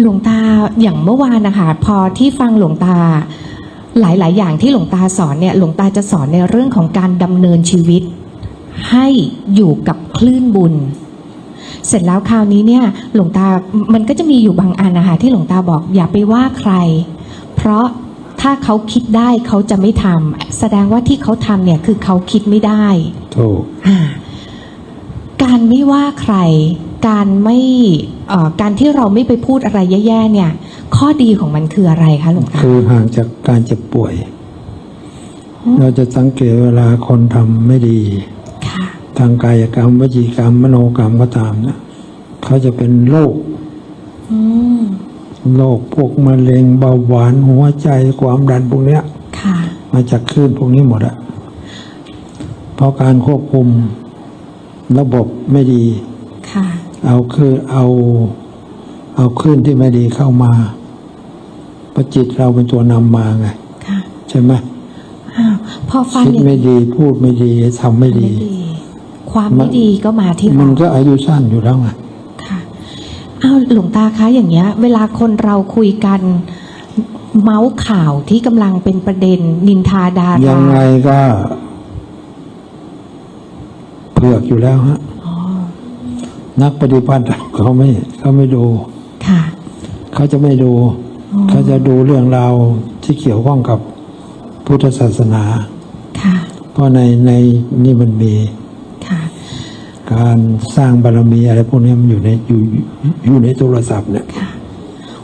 หลวงตาอย่างเมื่อวานนะคะพอที่ฟังหลวงตาหลาย ๆ อย่างที่หลวงตาสอนเนี่ยหลวงตาจะสอนในเรื่องของการดำเนินชีวิต ให้อยู่กับคลื่นบุญ เสร็จแล้วคราวนี้เนี่ยหลวงตา มันก็จะมีอยู่บางอันนะคะที่หลวงตาบอกอย่าไปว่าใคร เพราะถ้าเขาคิดได้เขาจะไม่ทำแสดงว่าที่เขาทำเนี่ยคือเขาคิดไม่ได้ถูกอ่าการไม่ว่าใคร การไม่เอ่อ การที่เราไม่ไปพูดอะไรแย่ๆเนี่ย ข้อดีของมันคืออะไรคะหลวงตาคือห่างจากการเจ็บป่วย เราจะสังเกตเวลาคนทำไม่ดีค่ะทางกายกรรมวจีกรรม มโนกรรมก็ตามนะเขาจะเป็นโรคอืมโรคพวกมะเร็งเบาหวานหัวใจความดันพวกเนี้ยค่ะมาจากคลื่นพวกนี้หมดอะเพราะการควบคุมระบบไม่ดี ค่ะ เอาคือเอาเอาคลื่นที่ไม่ดีเข้ามาประจิตเราเป็นตัวนำมาไงค่ะใช่ไหมอ้าวพอฟังคิดอย่างไม่ดีพูดไม่ดีทำไม่ไม่ดีดี ความไม่ดีก็มาที่มัเรานก็อายุสั้นอยู่แล้วไงค่ะอ้าวหลวงตาคะอย่างเงี้ย เวลาคนเราคุยกันเมาส์ข่าวที่กำลังเป็นประเด็นนินทาดารายังไงก็เผือกอยู่แล้วฮะอ๋อ นักปฏิบัติเขาไม่เขาไม่ดูค่ะเขาจะไม่ดูเขาจะดูเรื่องราวที่เกี่ยวข้องกับพุทธศาสนาค่ะเพราะในในนี่มันมีค่ะการสร้างบารมีอะไรพวกนี้มันอยู่ในอยู่อยู่ในโทรศัพท์เนี่ยค่ะ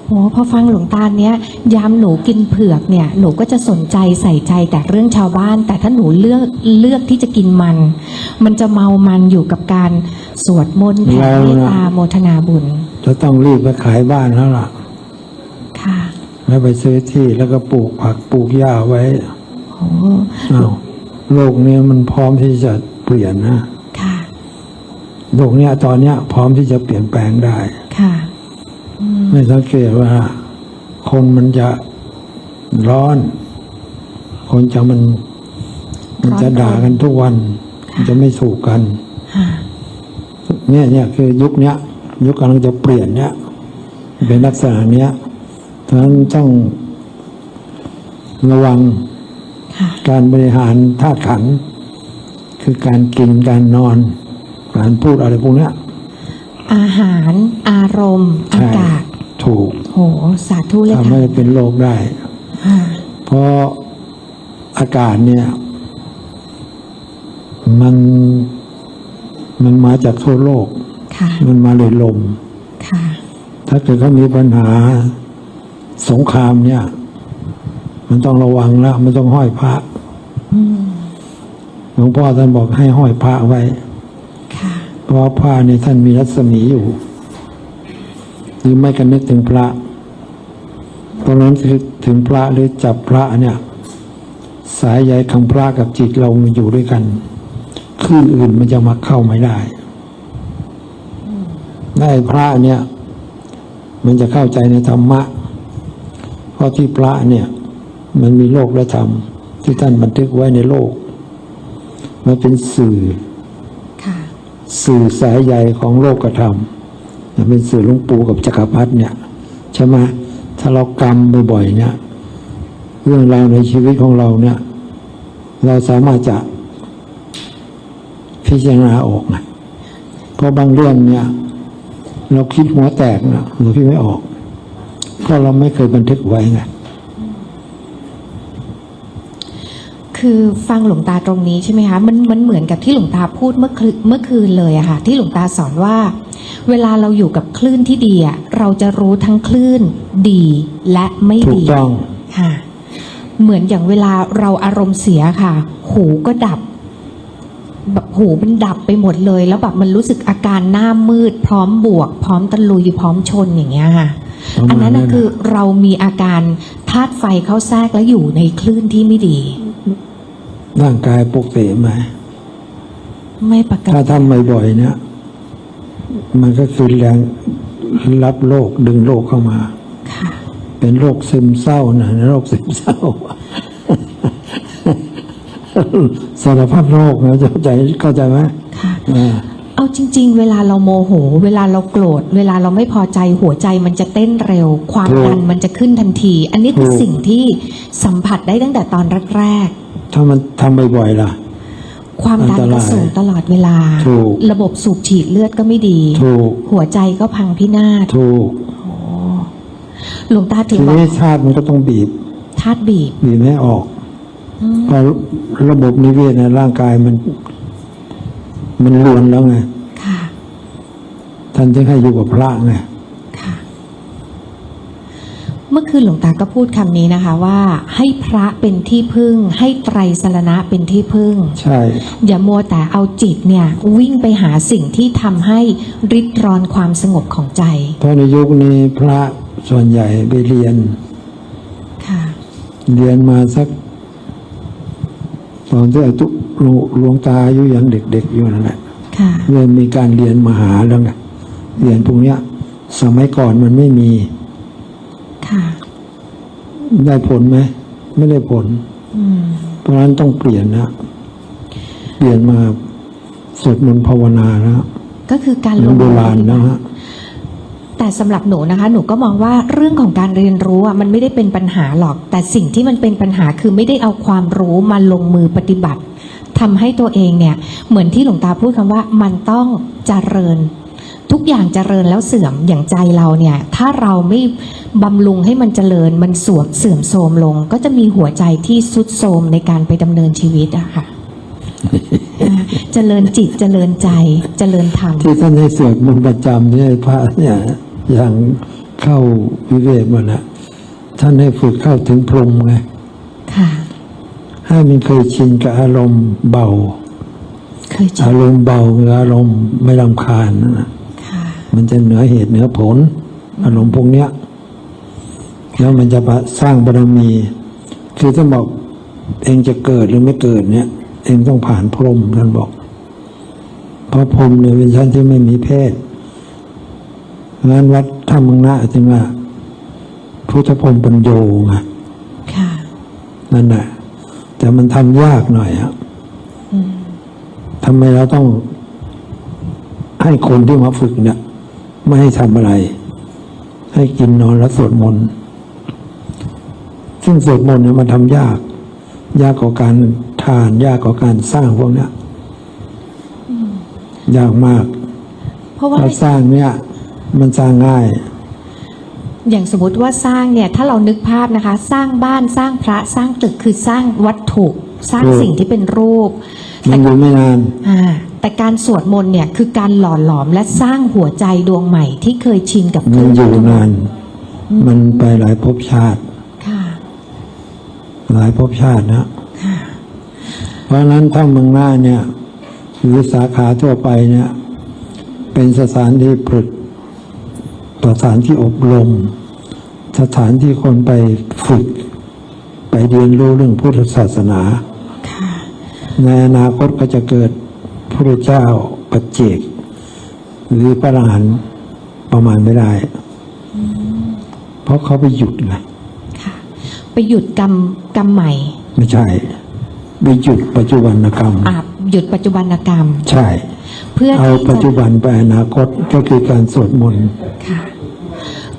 โอ้พอฟังหลวงตาเนี้ยยามหนูกินเผือกเนี่ยหนูก็จะสนใจใส่ใจแต่เรื่องชาวบ้าน แต่ถ้าหนูเลือกเลือกที่จะกินมัน มันจะเมามันอยู่กับการสวดมนต์แผ่เมตตาโมทนาบุญ จะต้องรีบไปขายบ้านแล้วล่ะ ค่ะ แล้วไปซื้อที่แล้วก็ปลูกผักปลูกหญ้าไว้โอ้อ้าวโลกนี้มันพร้อมที่จะเปลี่ยนนะ ค่ะ โลกเนี้ยตอนเนี้ยพร้อมที่จะเปลี่ยนแปลงได้ ค่ะ ไม่สังเกตว่า คนมันจะร้อน คนจะมัน มันจะด่ากันทุกวัน มันจะไม่ถูกกันค่ะเนี่ยเนี่ยคือยุคเนี้ย ยุคกำลังจะเปลี่ยนเนี้ยเป็นลักษณะเนี้ยฉะนั้นต้องระวังค่ะการบริหารธาตุขันธ์คือการกินการนอน การพูดอะไรพวกเนี้ยอาหารอารมณ์อาใช่กาศ ถูกโหสาธุเลยทำให้ค่ะเป็นโรคได้ค่ะเพราะอากาศเนี่ย มันมันมาจากทั่วโลก ค่ะมันมาเลยลม ค่ะ ถ้าเกิดเขามีปัญหาสงครามเนี่ย มันต้องระวังแล้วมันต้องห้อยพระอืมหลวงพ่อท่านบอกให้ห้อยพระไว้ ค่ะ เพราะว่าพระเนี่ยท่านมีรัศมีอยู่ หรือไม่กันนึกถึงพระ ตรงนั้นคือถึงพระหรือจับพระเนี่ยสายใยของพระกับจิตเรามันอยู่ด้วยกันคลื่นอื่นมันจะมาเข้าไม่ได้ได้พระเนี่ย มันจะเข้าใจในธรรมะ เพราะที่พระเนี่ย มันมีโลกและธรรม ที่ท่านบันทึกไว้ในโลก มันเป็นสื่อค่ะสื่อสายใยของโลกธรรม เนี่เป็นสื่อหลวงปู่กับจักรพรรดิเนี่ยใช่ไหมถ้าเรากรรมบ่อยๆเนี่ย เรื่องราวในชีวิตของเราเนี่ย เราสามารถจะพิจารณาออกไงเพราะบางเรื่องเนี่ย เราคิดหัวแตกนะเราคิดไม่ออก เพราะเราไม่เคยบันทึกไว้ไงคือฟังหลวงตาตรงนี้ใช่ไหมคะมันมันเหมือนกับที่หลวงตาพูดเมื่อคืนเมื่อคืนเลยอะค่ะ ที่หลวงตาสอนว่า เวลาเราอยู่กับคลื่นที่ดีอะเราจะรู้ทั้งคลื่นดีและไม่ถูกดีต้องค่ะ เหมือนอย่างเวลาเราอารมณ์เสียค่ะ หูก็ดับ แบบหูมันดับไปหมดเลย แล้วแบบมันรู้สึกอาการหน้ามืด พร้อมบวก พร้อมตะลุยพร้อมชนอย่างเงี้ยค่ะประมาณอันนั้นนั้นะนน่ะคือเรามีอาการธาตุไฟเข้าแทรกแล้วอยู่ในคลื่นที่ไม่ดี ร่างกายปกติไหมไม่ปกถ้าติทำบ่อยๆเนี่ย มันก็คือแรงรับโรคดึงโรคเข้ามาค่ะเป็นโรคซึมเศร้านะโรคซึมเศร้าสารพัดโรคนะเข้าใจเข้าใจไหมค่ะอ่าเอาจริง ๆ เวลาเราโมโห เวลาเราโกรธ เวลาเราไม่พอใจหัวใจมันจะเต้นเร็ว ความถูกดันมันจะขึ้นทันที อันนี้คือถูกสิ่งที่สัมผัสได้ตั้งแต่ตอนแรกถ้ามันทำบ่อยๆล่ะๆ ความดันอันตก็รายสูงตลอดเวลาถูกระบบสูบฉีดเลือดก็ไม่ดีถูกหัวใจก็พังพินาศถูกหลวงตาถึทีงบอกนี้ชาติมันก็ต้องบีบธาตุบีบบีบให้ออกอืมเพราะระบบนิเวศในร่างกายมัน มันลวนแล้วไงค่ะท่านจึงให้อยู่กับพระไงค่ะ เมื่อคืนหลวงตาก็พูดคำนี้นะคะว่าให้พระเป็นที่พึ่ง ให้ไตรสรณะเป็นที่พึ่ง ใช่ อย่ามัวแต่เอาจิตเนี่ยวิ่งไปหาสิ่งที่ทำให้ริดรอนความสงบของใจ เพราะในยุคนี้พระส่วนใหญ่ไปเรียน ค่ะ เรียนมาสัก ตอนที่อายุหลวงหลวงตาอายุยังเด็กๆอยู่นั่นแหละค่ะเริ่มมีการเรียนมหาแล้วไงเรียนพวกเนี้ย สมัยก่อนมันไม่มีค่ะ ได้ผลไหมไม่ได้ผลอืมเพราะฉะนั้นต้องเปลี่ยนนะ เปลี่ยนมาสวดมนต์ภาวนานะก็คือการเหมืลอนงโบมือราณนะฮะแต่สำหรับหนูนะคะ หนูก็มองว่าเรื่องของการเรียนรู้อะมันไม่ได้เป็นปัญหาหรอก แต่สิ่งที่มันเป็นปัญหาคือไม่ได้เอาความรู้มาลงมือปฏิบัติทำให้ตัวเองเนี่ย เหมือนที่หลวงตาพูดคำว่ามันต้องเจริญ ทุกอย่างเจริญแล้วเสื่อมอย่างใจเราเนี่ย ถ้าเราไม่บำรุงให้มันเจริญมันสวมเสื่อมโทรมลง ก็จะมีหัวใจที่สุดโทรมในการไปดำเนินชีวิตอะค่ะอ่าเจริญจิตเจริญใจเจริญธรรมที่ท่านให้สวดมนต์ประจำเนี่ยพระเนี่ยอย่างเข้าวิเวกมันนะท่านให้ฝึกเข้าถึงพรหมไงค่ะให้มันเคยชินกับอารมณ์เบาเคยเจออารมณ์เบาคืออารมณ์ไม่รำคาญนะค่ะ มันจะเหนือเหตุเหนือผล อารมณ์พวกเนี้ยแล้วมันจะสร้างบารมี คือท่านบอกเองจะเกิดหรือไม่เกิดเนี่ย เองต้องผ่านพรหมท่านบอก เพราะพรหมเนี่ยเป็นชั้นที่ไม่มีเพศงานวัดถ้ามังนะจึงว่าพุทธพรหมปัญโยไงค่ะนั่นแหละแต่มันทำยากหน่อยอะอืมทำไมเราต้องให้คนที่มาฝึกเนี่ย ไม่ให้ทำอะไร ให้กินนอนและสวดมนต์ซึ่งสวดมนต์เนี่ยมันทำยาก ยากกว่าการทาน ยากกว่าการสร้างพวกเนี้ยยากมาก เพราะว่าถ้าสร้างเนี่ย มันสร้างง่ายอย่างสมมติว่าสร้างเนี่ยถ้าเรานึกภาพนะคะ สร้างบ้านสร้างพระสร้างตึกคือสร้างวัตถุ สร้างถูกสิ่งที่เป็นรูปมันอยู่ไม่นานอ่า แต่การสวดมนต์เนี่ยคือการหล่อหลอมและสร้างหัวใจดวงใหม่ที่เคยชินกับมันอยู่คลื่นาน มันไปหลายภพชาติ ค่ะ หลายภพชาตินะค่ะเพราะฉะนั้นถ้าเมืองหน้าเนี่ย หรือสาขาทั่วไปเนี่ย เป็นสถานที่ฝึกสถานที่อบรม สถานที่คนไปฝึก ไปเรียนรู้เรื่องพุทธศาสนาค่ะในอนาคตก็จะเกิด พระเจ้าปัจเจก หรือพระอรหันต์ประมาณไม่ได้ เพราะเขาไปหยุดไงค่ะไปหยุดกรรมกรรมใหม่ ไม่ใช่ ไปหยุดปัจจุบันกรรมอาบหยุดปัจจุบันกรรม ใช่ เพื่อเอาที่ปัจจุจะบันไปอนาคตก็คือการสวดมนต์ค่ะ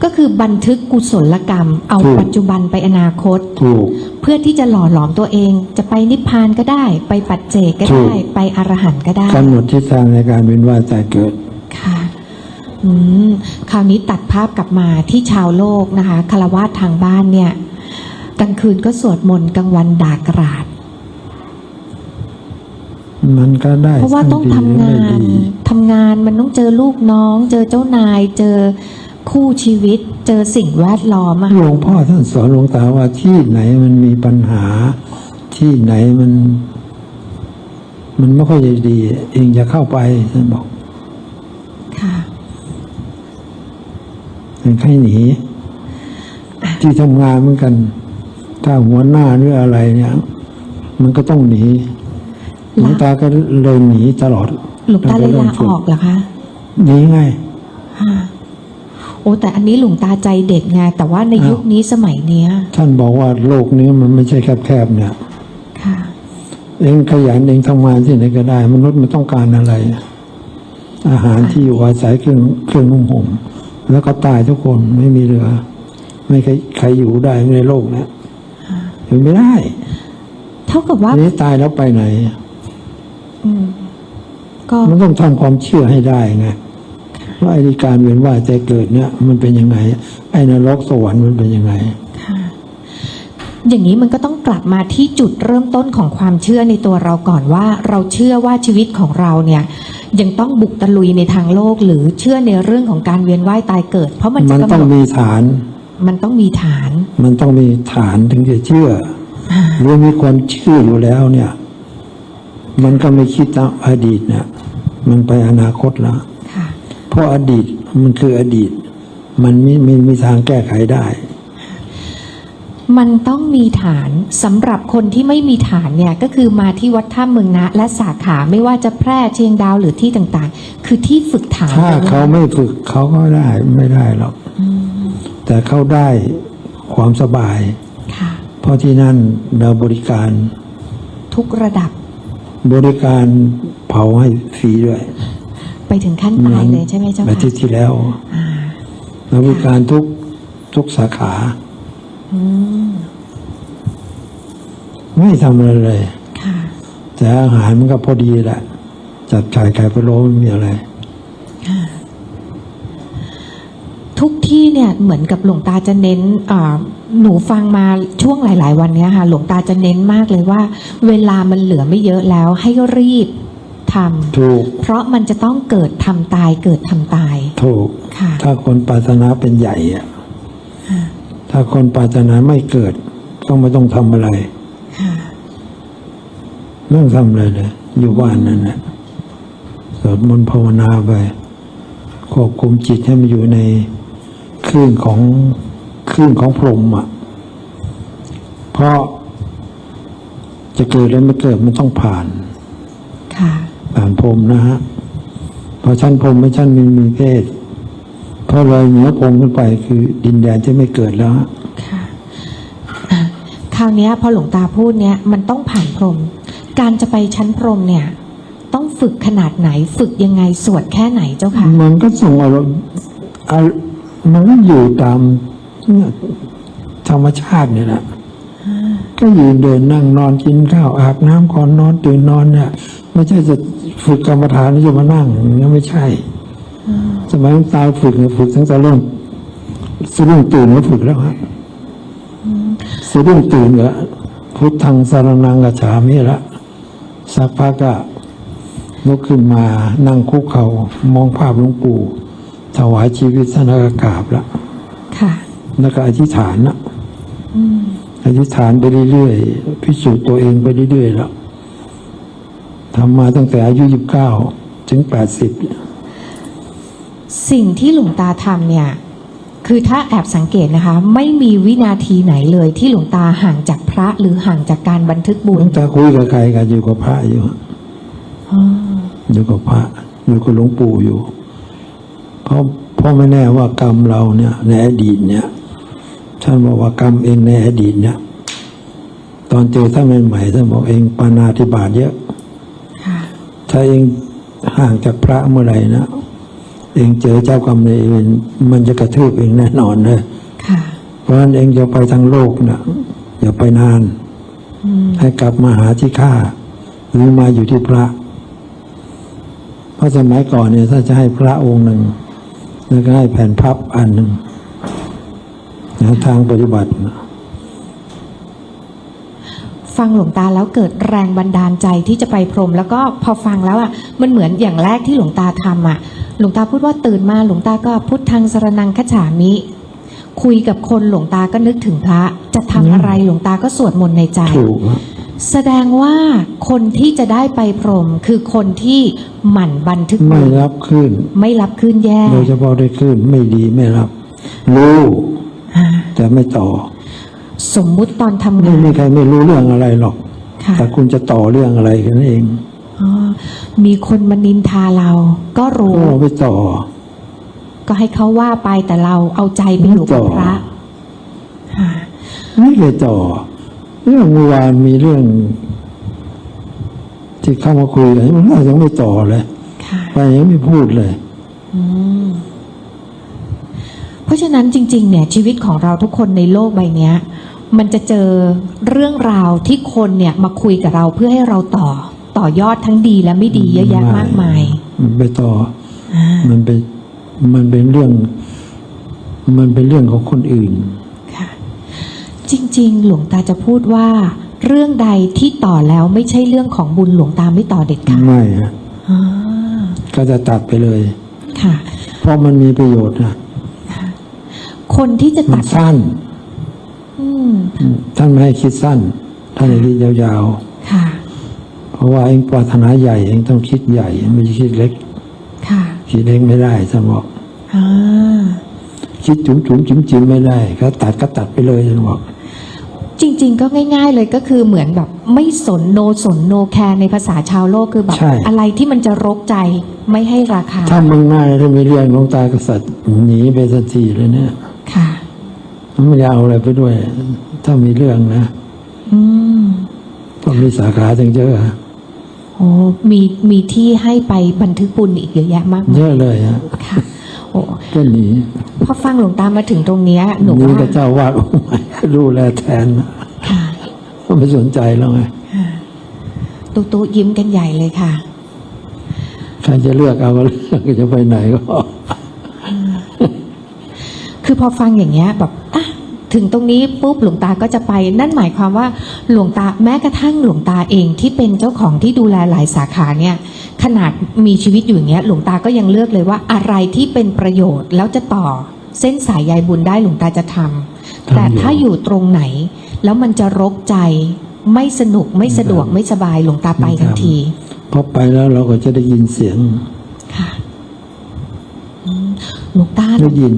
ก็คือบันทึกกุศลกรรม เอาถูก ปัจจุบันไปอนาคต ถูก เพื่อที่จะหล่อหลอมตัวเอง จะไปนิพพานก็ได้ ไปปัจเจกก็ถูได้กไปอรหันต์ก็ได้กำหนดทิศทางในการเวียนว่ายตายเกิด ค่ะอืมคราวนี้ตัดภาพกลับมาที่ชาวโลกนะคะคารวาสทางบ้านเนี่ยกลางคืนก็สวดมนต์กลางวันด่ากราด มันก็ได้เพราะว่าต้องทั้ทำดีงาและนไม่ดีทำงานมันต้องเจอลูกน้อง เจอเจ้านาย เจอ คู่ชีวิตเจอสิ่งแวดล้อมอะหลวงพ่อท่านสอนหลวงตาว่าที่ไหนมันมีปัญหา ที่ไหนมัน มันไม่ค่อยจะดี เองจะเข้าไปท่านบอกค่ะเองให้หนี ที่ทำงานเหมือนกัน ถ้าหัวหน้าหรืออะไรเนี่ย มันก็ต้องหนีหลวงตาก็เลยหนีตลอดหลวงตาเลยลาออกเหรอคะหนีไงค่ะโอ้แต่อันนี้หลวงตาใจเด็ดไงแต่ว่าในอ้าวยุคนี้สมัยเนี้ย ท่านบอกว่าโลกนี้มันไม่ใช่แคบๆเนี่ยค่ะเองขยันเองทำงานที่ไหนก็ได้ มนุษย์มันต้องการอะไร อาหารที่อยู่อาศัยเครื่องเครื่องนุ่งห่มแล้วก็ตายทุกคนไม่มีเหลือ ไม่ใครใครอยู่ได้ในโลกเนี้ยอยู่ไม่ได้ เท่ากับว่าทีนี้ตายแล้วไปไหน อืมก็มันต้องทำความเชื่อให้ได้ไง ว่าไอ้การเวียนว่ายใจเกิดเนี่ยมันเป็นยังไง ไอ้นรกสวรรค์มันเป็นยังไงค่ะอย่างนี้มันก็ต้องกลับมาที่จุดเริ่มต้นของความเชื่อในตัวเราก่อนว่าเราเชื่อว่าชีวิตของเราเนี่ยยังต้องบุกตะลุยในทางโลกหรือเชื่อในเรื่องของการเวียนว่ายตายเกิด เพราะมันจะมันกำต้องหนดมีฐาน มันต้องมีฐาน มันต้องมีฐานถึงจะเชื่อหรือมีความเชื่ออยู่แล้วเนี่ย มันก็ไม่คิดตามอดีตเนี่ยมันไปอนาคตแล้วค่ะ เพราะอดีตมันคืออดีต มันไม่ไม่มีทางแก้ไขได้ มันต้องมีฐานสำหรับคนที่ไม่มีฐานเนี่ยก็คือมาที่วัดท่าเมืองนะ และสาขาไม่ว่าจะแพร่เชียงดาวหรือที่ต่างๆ คือที่ฝึกฐานถ้าแบบนี้เขาไม่ฝึกเขาก็ได้ไม่ได้หรอกแต่เขาได้ความสบายค่ะเพราะที่นั่นเราบริการทุกระดับบริการเผาให้ฟรีด้วยไป ถึงขั้นตายเลยใช่ไหมเจ้าอาค่ะทิตย์ที่แล้วอ่าเราบริการทุกทุกสาขาอืมไม่ทำอะไรเลยค่ะแต่อาหารมันก็พอดีแหละจับจ่ายไก่พะโล้ไม่มีอะไรทุกที่เนี่ยเหมือนกับหลวงตาจะเน้นอ่าหนูฟังมาช่วงหลาย ๆ วันเนี้ยค่ะ หลวงตาจะเน้นมากเลยว่า เวลามันเหลือไม่เยอะแล้วให้รีบ ทำถูก เพราะมันจะต้องเกิดทำตายเกิดทำตาย ถูก ค่ะ ถ้าคนปรารถนาเป็นใหญ่อะถ้าคนปรารถนาไม่เกิด ก็ไม่ต้องทำอะไรค่ะ ไม่ต้องทำอะไรเลยอยู่บ้านนั่นแหละสวดมนต์ภาวนาไปควบคุมจิตให้มันอยู่ในคลื่นของคลื่นของพรหมอะ เพราะจะเกิดหรือไม่เกิดมันต้องผ่าน ค่ะ ผ่านพรหมนะฮะเพราะชั้นพรหมไม่ชั้นมีมีเพศเพราะเลยเหนือพรหมขึ้นไปคือดินแดนที่ไม่เกิดแล้วฮะค่ะอะคราวเนี้ยพอหลวงตาพูดเนี้ยมันต้องผ่านพรหมการจะไปชั้นพรหมเนี่ย ต้องฝึกขนาดไหน ฝึกยังไงสวดแค่ไหนเจ้าค่ะมันก็ส่งอารมณ์อะมันก็อยู่ตามเนี่ยธรรมชาติเนี่ยแหละก็ยืนเดินนั่งนอนกินข้าวอาบน้ำก่อนนอนตื่นนอนเนี่ยไม่ใช่จะ ฝึกกรรมฐานแล้วจะมานั่งอย่างนี้ไม่ใช่ สมัยหลวงตาฝึกเนี่ยฝึกตั้งแต่เริ่มสะดุ้งตื่นก็ฝึกแล้วฮะสะดุ้งตื่นก็พุทธังสารนังกัจฉามิละสักพักก็ลุกขึ้นมานั่งคุกเขา่ามองภาพหลวงปู่ถวายชีวิตสนากกราบละค่ะแล้วก็อธิษฐานนะอธิษฐานไปเรื่อยๆพิสูจน์ตัวเองไปเรื่อยๆแล้ว ทำมาตั้งแต่อายุยี่สิบเก้าถึงแปดสิบสิ่งที่หลวงตาทำเนี่ย คือถ้าแอบสังเกตนะคะ ไม่มีวินาทีไหนเลยที่หลวงตาห่างจากพระหรือห่างจากการบันทึกบุญตั้งแต่คุยกับใครกันอยู่กับพระอยู่อ๋ออยู่กับพระอยู่กับหลวงปู่อยู่ เพราะเพราะไม่แน่ว่ากรรมเราเนี่ย ในอดีตเนี่ยท่านบอกว่ากรรมเองในอดีตเนี่ย ตอนเจอท่านใหม่ๆท่านบอกเองปานาธิบาตเยอะค่ะ ถ้าเองห่างจากพระเมื่อไหร่นะเองเจอเจ้ากรรมในายเวรมันจะกระทืบเองแน่นอนเลยค่ะเพราะฉะนั้นเองจะไปทางโลกนะอย่าไปนานอืมให้กลับมาหาที่ข้าหรือมาอยู่ที่พระ เพราะสมัยก่อนเนี่ยถ้าจะให้พระองค์หนึ่งแล้วก็ให้แผ่นพับอันหนึ่งนะทางปฏิบัตินะ ฟังหลวงตาแล้วเกิดแรงบันดาลใจที่จะไปพรหมแล้วก็พอฟังแล้วอะมันเหมือนอย่างแรกที่หลวงตาทำอะ หลวงตาพูดว่าตื่นมาหลวงตาก็พุทธังสรนังคฉามิ คุยกับคนหลวงตาก็นึกถึงพระ จะทำอะไรหลวงตาก็สวดมนต์ในใจถูกนะแสดงว่าคนที่จะได้ไปพรหมคือคนที่หมั่นบันทึกไม่บุญรับขึ้น ไม่รับขึ้นแย่โดยเฉพาะได้ขึ้นไม่ดีไม่รับ รู้อ่าแต่ไม่ต่อ สมมุติตอนทำไม่งานมีใครไม่รู้เรื่องอะไรหรอก ค่ะแต่คุณจะต่อเรื่องอะไรกันเองอ๋อมีคนมานินทาเรา ก็รู้ก็ไปต่อ ก็ให้เขาว่าไปแต่เราเอาใจไปอยู่กับไม่ต่อพระค่ะไม่เคยต่อ เรื่องเมื่อวานมีเรื่อง ที่เข้ามาคุยกันมันยังไม่ต่อเลยค่ะ ไปยังไม่พูดเลย อืมเพราะฉะนั้นจริง ๆ เนี่ยชีวิตของเราทุกคนในโลกใบเนี้ย มันจะเจอเรื่องราวที่คนเนี่ยมาคุยกับเราเพื่อให้เราต่อต่อยอดทั้งดีและไม่ดีเยอะแยะมากมาย มันไปต่ออ่ามันเป็นมันเป็นเรื่อง มันเป็นเรื่องของคนอื่นค่ะจริง ๆ หลวงตาจะพูดว่า เรื่องใดที่ต่อแล้วไม่ใช่เรื่องของบุญหลวงตาไม่ต่อเด็ดขาดไม่ฮะอ่าก็จะตัดไปเลย ค่ะ เพราะมันมีประโยชน์นะคนที่จะมัตันดสั้นอืม ท่านไม่ให้คิดสั้น ท่านให้คิดยาวค่ะๆเพราะว่าเองปรารถนาใหญ่เองต้องคิดใหญ่ไม่ใช่คิดเล็กค่ะคิดเล็กไม่ได้ท่านบอกอ่าคิดจุ๋มจุ๋มจิ้มจิ้มไม่ได้ก็ตัดก็ตัดไปเลยท่านบอกจริง ๆ ก็ง่าย ๆ เลยก็คือเหมือนแบบไม่สนโนสนโนแคร์ในภาษาชาวโลกคือแบบใช่อะไรที่มันจะรกใจไม่ให้ราคา ถ้ามึงง่ายถ้ามีเรื่องหลวงตากษัตริย์หนีไปสักทีเลยเนี่ยค่ะมัน ไม่ได้เอาอะไรไปด้วย ถ้ามีเรื่องนะอืมก็มีสาขาจังเยอะโอ้มีมีที่ให้ไปบันทึกบุญอีกเยอะแยะมากเยมายอะเลยฮะค่ะโอ้ก็หนีพอฟังหลวงตามาถึงตรงเนี้ยหนูหนีว่าพระเจ้าวาดองค์ใหม่ดูแลแทนนะค่ะก็ไม่สนใจแล้วไงตุตุยิ้มกันใหญ่เลยค่ะใครจะเลือกเอาก็เลือกจะไปไหนก็คือพอฟังอย่างเงี้ยแบบอะ ถึงตรงนี้ปุ๊บหลวงตาก็จะไป นั่นหมายความว่าหลวงตาแม้กระทั่งหลวงตาเองที่เป็นเจ้าของที่ดูแลหลายสาขาเนี่ยขนาดมีชีวิตอยู่อย่างเงี้ยหลวงตาก็ยังเลือกเลยว่าอะไรที่เป็นประโยชน์แล้วจะต่อเส้นสายใยบุญได้หลวงตาจะทำแต่ถ้าอยู่ตรงไหน แล้วมันจะรกใจไม่สนุกไม่สะดวกไม่สบายหลวงตาไปทันทีพอไปแล้วเราก็จะได้ยินเสียงค่ะอืมหลวงตาได้ยิน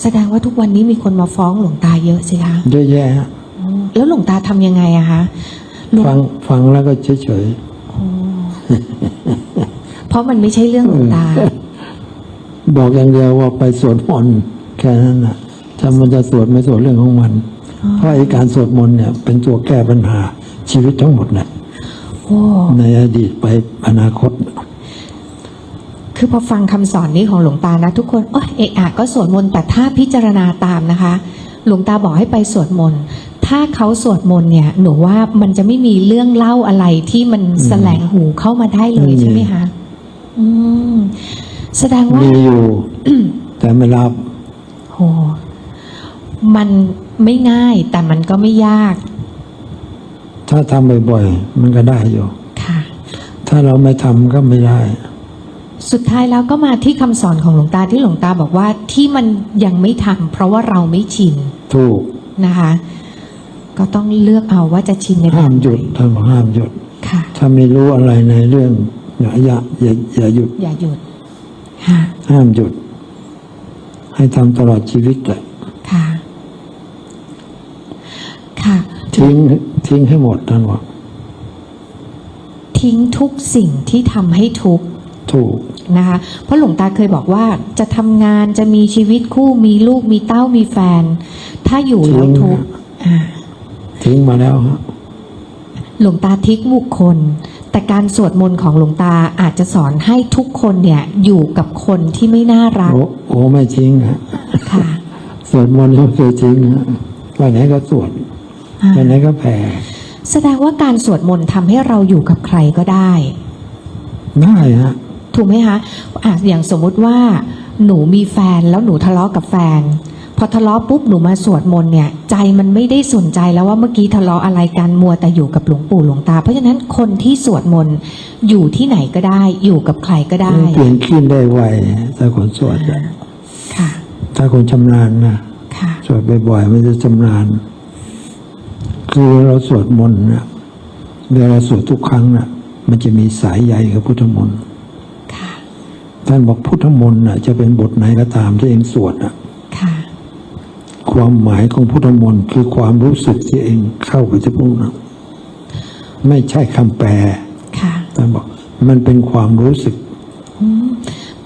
แสดงว่าทุกวันนี้มีคนมาฟ้องหลวงตาเยอะสิคะเยอะแยะฮะแล้วหลวงตาทำยังไงอะคะหลวงฟังฟังแล้วก็เฉยเพราะมันไม่ใช่เรื่องหลวงตาๆบอกอย่างเดียวว่าไปสวดมนต์แค่นั้นนะถ้ามันจะสวดไม่สวดเรื่องของมันเพราะไอ้การสวดมนต์เนี่ย เป็นตัวแก้ปัญหาชีวิตทั้งหมดนะโอ้ในอดีตไปอนาคต คือพอฟังคำสอนนี้ของหลวงตานะ ทุกคนโอ้ยเอะอะก็สวดมนต์แต่ถ้าพิจารณาตามนะคะ หลวงตาบอกให้ไปสวดมนต์ถ้าเขาสวดมนต์เนี่ย หนูว่ามันจะไม่มีเรื่องเล่าอะไรที่มันแสลงหูเข้ามาได้เลยไม่มีใช่ไหมคะอืมแสดงว่ามีอยู่แต่ไม่รับโหมันไม่ง่ายแต่มันก็ไม่ยาก ถ้าทำบ่อยๆมันก็ได้อยู่ ค่ะ ถ้าเราไม่ทำก็ไม่ได้ สุดท้ายแล้วก็มาที่คำสอนของหลวงตาที่หลวงตาบอกว่าที่มันยังไม่ทำเพราะว่าเราไม่ชินถูกนะคะ ก็ต้องเลือกเอาว่าจะชินในแบบห้ามไหนหยุดท่านบอกห้ามหยุดค่ะ ถ้าไม่รู้อะไรในเรื่อง อย่าอย่าอย่าอย่าหยุด อย่าหยุดค่ะห้ามหยุด ให้ทำตลอดชีวิตแหละค่ะ ค่ะ ทิ้งทิ้งให้หมดท่านบอกทิ้งทุกสิ่งที่ทำให้ทุกข์ ถูกนะคะเพราะหลวงตาเคยบอกว่าจะทำงานจะมีชีวิตคู่มีลูกมีเต้ามีแฟน ถ้าอยู่แล้วทุกข์อ่าทิ้งมาแล้วฮะหลวงตาทิ้งบุคคล แต่การสวดมนต์ของหลวงตาอาจจะสอนให้ทุกคนเนี่ยอยู่กับคนที่ไม่น่ารัก โอ้โอ้ไม่ทิ้งฮะค่ะสวดมนต์ไม่เคยทิ้งฮะไปไหนก็สวดอ่าไปไหนก็แผ่แสดงว่าการสวดมนต์ทำให้เราอยู่กับใครก็ได้ ได้ฮะ ถูกไหมคะอะอย่างสมมุติว่าหนูมีแฟนแล้วหนูทะเลาะกับแฟน พอทะเลาะปุ๊บหนูมาสวดมนต์เนี่ย ใจมันไม่ได้สนใจแล้วว่าเมื่อกี้ทะเลาะอะไรกันมัวแต่อยู่กับหลวงปู่หลวงตา เพราะฉะนั้นคนที่สวดมนต์อยู่ที่ไหนก็ได้ อยู่กับใครก็ได้เปลี่ยนขึ้นได้ไวถ้าคนสวดอะค่ะ ถ้าคนชำนาญนะค่ะสวดบ่อยๆมันจะชำนาญคือเราสวดมนต์นะเวลาสวดทุกครั้งนะมันจะมีสายใยกับพุทธมนต์ค่ะ ท่านบอกพุทธมนต์นะจะเป็นบทไหนก็ตามที่เองสวดนะค่ะความหมายของพุทธมนต์คือความรู้สึกที่เองเข้าไปที่พวกนั้นไม่ใช่คำแปลค่ะท่านบอกมันเป็นความรู้สึก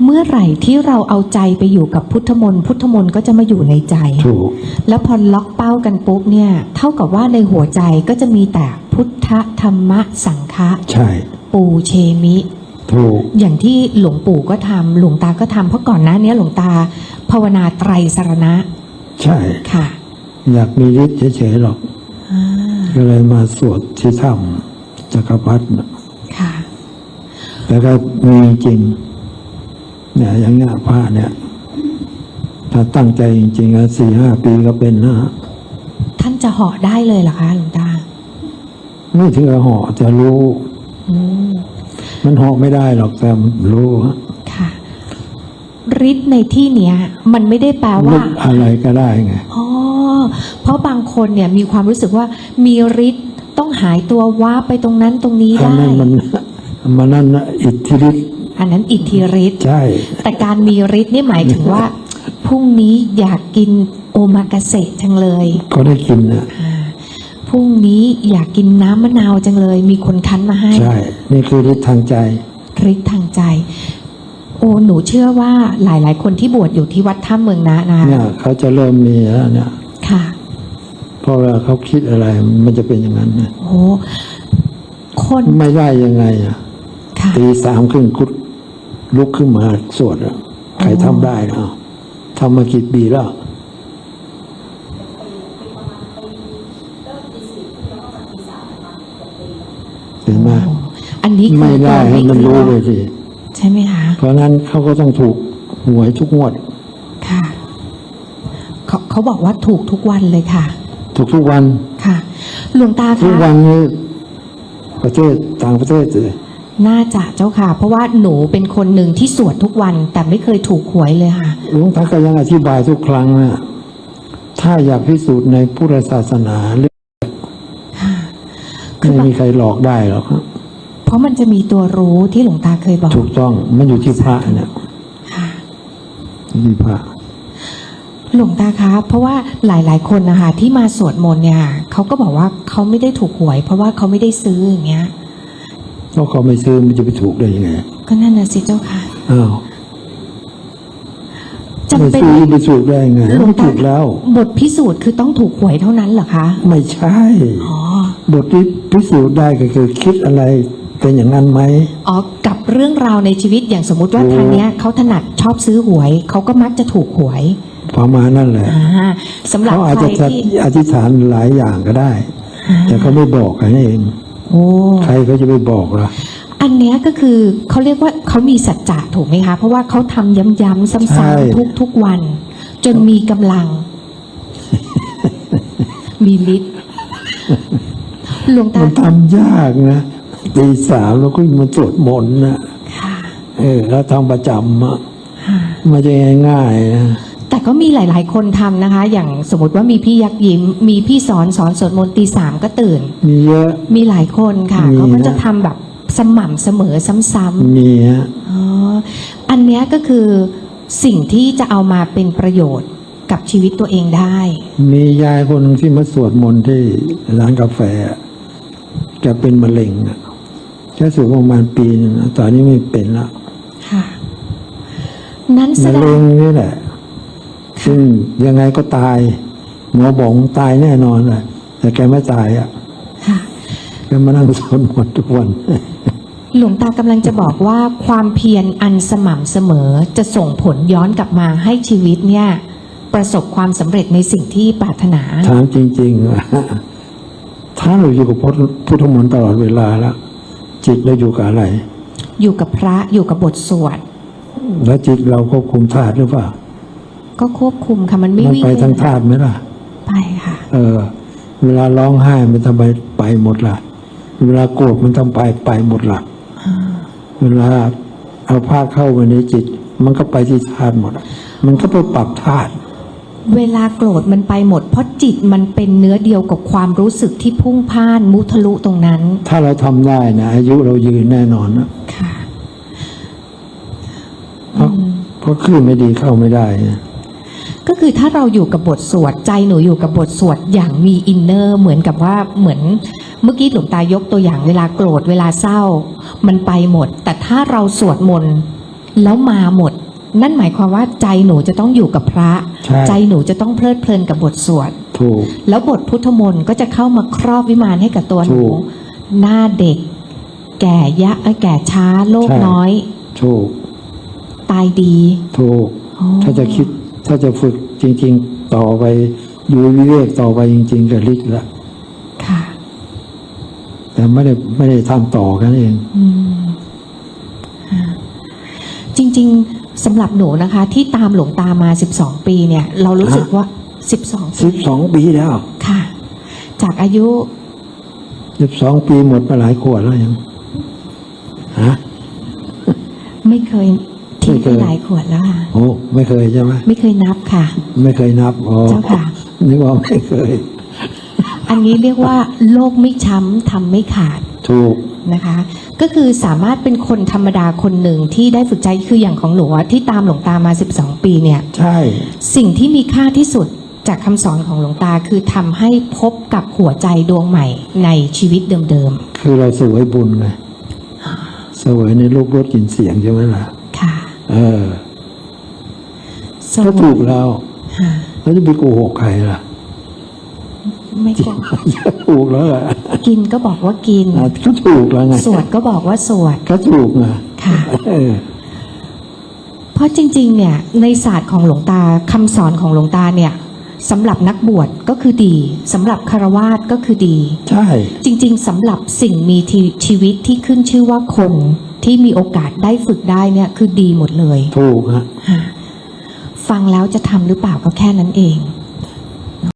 เมื่อไหร่ที่เราเอาใจไปอยู่กับพุทธมนต์พุทธมนต์ก็จะมาอยู่ในใจถูกแล้วพอล็อกเป้ากันปุ๊บเนี่ย เท่ากับว่าในหัวใจก็จะมีแต่พุทธธรรมะสังฆะใช่ ปูเชมิ ถูก อย่างที่หลวงปู่ก็ทำหลวงตาก็ทำเพราะก่อนหน้านี้หลวงตา ภาวนาไตรสรณะ ใช่ค่ะ อยากมีฤทธิ์เฉยๆหรอกอ่าก็เลยมาสวดที่ถ้ำจักรพรรดิน่ะค่ะ แต่ก็มีจริง เนี่ยอย่างเงี้ยพระเนี่ย ถ้าตั้งใจจริงๆสี่ห้าปีก็เป็นนะท่านจะเหาะได้เลยเหรอคะหลวงตา ไม่ถึงกับเหาะจะรู้อื มมันเหาะไม่ได้หรอกแต่มันรู้ฮะค่ะฤทธิ์ในที่เนี้ย มันไม่ได้แปลนึว่ากอะไรก็ได้ไงอ๋อเพราะบางคนเนี่ยมีความรู้สึกว่ามีฤทธิ์ต้องหายตัวว้าไปตรงนั้นตรงนี้อันได้นั้นมันมันนั่นนะอิทธิฤทธิ์อันนั้นอิทธิฤทธิ์ใช่แต่การมีฤทธิ์นี่หมายถึงว่าพรุ่งนี้อยากกินโอมากาเสะจังเลย ก็ได้กินนะอ่า พรุ่งนี้อยากกินน้ำมะนาวจังเลย มีคนคั้นมาให้ ใช่ นี่คือฤทธิ์ทางใจฤทธิ์ทางใจ โอ้หนูเชื่อว่าหลาย ๆ คนที่บวชอยู่ที่วัดถ้ำเมืองนะนะคะเนี่ยเขาจะเริ่มมีแล้วเนี่ยค่ะเพราะว่าเขาคิดอะไรมันจะเป็นอย่างนั้นนะโอ้คนไม่ได้ยังไงอะค่ะตีสามครึ่งกุดลุกขึ้นมาสวดอะใครทำได้นะทำมากี่ปีแล้ว เห็นไหม อั นนี้คือไม่ได้ตัวให้มันรู้วิคเลราะยห์สิใช่ไหมคะเพราะนั้นเขาก็ต้องถูกหวยทุกงวดค่ะเขาเขาบอกว่าถูกทุกวันเลยค่ะ ถูกทุกวันค่ะหลวงตาทุกคะวันนี้ประเทศต่างประเทศเลยน่าจะเจ้าค่ะ เพราะว่าหนูเป็นคนหนึ่งที่สวดทุกวัน แต่ไม่เคยถูกหวยเลยค่ะหลวงตาก็ยังอธิบายทุกครั้งนะถ้าอยากพิสูจน์ในพุทธศาสนาเรื่องค่ะคือไม่แบบมีใครหลอกได้หรอกครับเพ ราะมันจะมีตัวรู้ที่หลวงตาเคยบอก ถูกต้องมันอยู่ที่พระเนี่ยค่ะอยู่ที่พระหลวงตาคะ เพราะว่าหลาย ๆ คนนะคะที่มาสวดมนต์เนี่ยค่ะเขาก็บอกว่าเขาไม่ได้ถูกหวย เพราะว่าเขาไม่ได้ซื้ออย่างเงี้ยเพราะเขาไม่ซื้อมันจะไปถูกได้ยังไง ก็นั่นน่ะสิเจ้าค่ะอ้าวจำไม่เป็นซื้อไปถูกได้ยังไงหลวงไม่ตาถูกแล้ว บทพิสูจน์คือต้องถูกหวยเท่านั้นเหรอคะ ไม่ใช่อ๋อบทที่พิสูจน์ได้ก็คือคิดอะไร เป็นอย่างนั้นไหมอ๋อกับเรื่องราวในชีวิตอย่างสมมุติว่าถูกทางเนี้ยเขาถนัดชอบซื้อหวยเขาก็มักจะถูกหวยประมาณนั่นแหละอ่าสำหรับเขาอาจใครจะที่อธิษฐานหลายอย่างก็ได้อ่าแต่เขาไม่บอกกันเอง โอ้ ใครเขาจะไปบอกล่ะ อันเนี้ยก็คือเขาเรียกว่าเขามีสัจจะถูกไหมคะ เพราะว่าเขาทำย้ำๆใช่ ซ้ำๆทุกทุกๆวัน จนมีกำลัง มีฤทธิ์หลวงตามันทำยากนะ ตีสามแล้วก็มาสวดมนต์นะค่ะเออแล้วทำประจำอะค่ะไมันจะง่ายๆนะแต่ก็มีหลายๆ คนทำนะคะ อย่างสมมติว่ามีพี่ยักษ์ยิ้ม มีพี่สอนสอนสวดมนต์ตีสามก็ตื่น มีเยอะ มีหลายคนค่ะมีเขาก็นะจะทำแบบสม่ำเสมอซ้ำมีฮะๆอ๋อ อันเนี้ยก็คือสิ่งที่จะเอามาเป็นประโยชน์กับชีวิตตัวเองได้ มียายคนหนึ่งที่มาสวดมนต์ที่ร้านกาแฟอะแกเป็นมะเร็งอะ แค่สวดประมาณปีหนึงอะตอนนี้ไม่เป็นละค่ะนั้นแสมะดเร็งงนี่แหละ ซึ่งยังไงก็ตาย หมอบอกตายแน่นอนเลยแต่แกไม่ตายอะค่ะแกมานั่งสวดมนต์ทุกวัน หลวงตากำลังจะบอกว่าความเพียรอันสม่ำเสมอจะส่งผลย้อนกลับมาให้ชีวิตเนี่ย ประสบความสำเร็จในสิ่งที่ปรารถนาถามจริงๆว่าถ้าเราอยู่กับพุทธพุทธมนต์ตลอดเวลาแล้ว จิตเราอยู่กับอะไร อยู่กับพระอยู่กับบทสวด แล้วจิตเราควบคุมธาตุหรือเปล่า ก็ควบคุมค่ะมันไม่มันวิ่งไปทางเลยธาตุไหมล่ะ ไปค่ะ เออ เวลาร้องไห้มันทำไมไปหมดล่ะ เวลาโกรธมันทำไปไปหมดล่ะเวลาเอาผ้าเข้าไปในจิต มันก็ไปที่ธาตุหมดอะมันก็ไปปรับธาตุ เวลาโกรธมันไปหมด เพราะจิตมันเป็นเนื้อเดียวกับความรู้สึกที่พุ่งพ่านมุทะลุตรงนั้น ถ้าเราทำได้นะอายุเรายืนแน่นอนนะค่ะ เพราะเพราะคลื่นไม่ดีเข้าไม่ได้นะก็คือถ้าเราอยู่กับบทสวดใจหนูอยู่กับบทสวดอย่างมีอินเนอร์เหมือนกับว่าเหมือนเมื่อกี้หลวงตายกตัวอย่างเวลาโกรธเวลาเศร้า มันไปหมด แต่ถ้าเราสวดมนต์แล้วมาหมด นั่นหมายความว่าใจหนูจะต้องอยู่กับพระ ใช่ ใจหนูจะต้องเพลิดเพลินกับบทสวด ถูก แล้วบทพุทธมนต์ก็จะเข้ามาครอบวิมานให้กับตัวหนู ถูก หน้าเด็ก แก่ยะเอ้ยแก่ช้าโลกใช่น้อย ถูก ตายดี ถูก อ๋อ ถ้าจะคิดถ้าจะฝึกจริง ๆ ต่อไปอยู่วิเวกต่อไปจริง ๆกับฤทธิ์ละค่ะ แต่ไม่ได้ไม่ได้ทำต่อกันเองอืมอ่าจริงๆ สำหรับหนูนะคะ ที่ตามหลวงตามา 12 ปีเนี่ย เรารู้สึกว่า 12 สิบสองปีแล้วค่ะ จากอายุสิบสองปีหมดมาหลายขวดแล้วยังฮะ ไม่เคยทิ้งไม่เคไปยหลายขวดแล้วค่ะ โอ้ไม่เคยใช่ไหมไม่เคยนับค่ะ ไม่เคยนับอ๋อเจ้าค่ะ นึกว่าไม่เคย อันนี้เรียกว่าโลกไม่ช้ำทำไม่ขาด ถูกนะคะ ก็คือสามารถเป็นคนธรรมดาคนหนึ่งที่ได้ฝึกใจคืออย่างของหนูอะที่ตามหลวงตามา 12 ปีเนี่ยใช่สิ่งที่มีค่าที่สุดจากคำสอนของหลวงตาคือทำให้พบกับหัวใจดวงใหม่ในชีวิตเดิมคือเราสวยบุญไงสวยในรูปรสกลิ่นเสียงใช่ไหมล่ะๆค่ะ เออสก็วถูยกแล้วค่ะแล้วจะไปโกหกใครล่ะ ไม่กลัวถูกแล้วแหละกินก็บอกว่ากินอะก็ถูกแล้วไงสวดก็บอกว่าสวดก็ถูกไงค่ะเออเพราะจริง ๆ เนี่ย ในศาสตร์ของหลวงตาคำสอนของหลวงตาเนี่ยสำหรับนักบวชก็คือดีสำหรับคารวาสก็คือดี ใช่ จริง ๆสำหรับสิ่งมีทีชีวิตที่ขึ้นชื่อว่าคนที่มีโอกาสได้ฝึกได้เนี่ยคือดีหมดเลย ถูกฮะค่ะฟังแล้วจะทำหรือเปล่าก็แค่นั้นเอง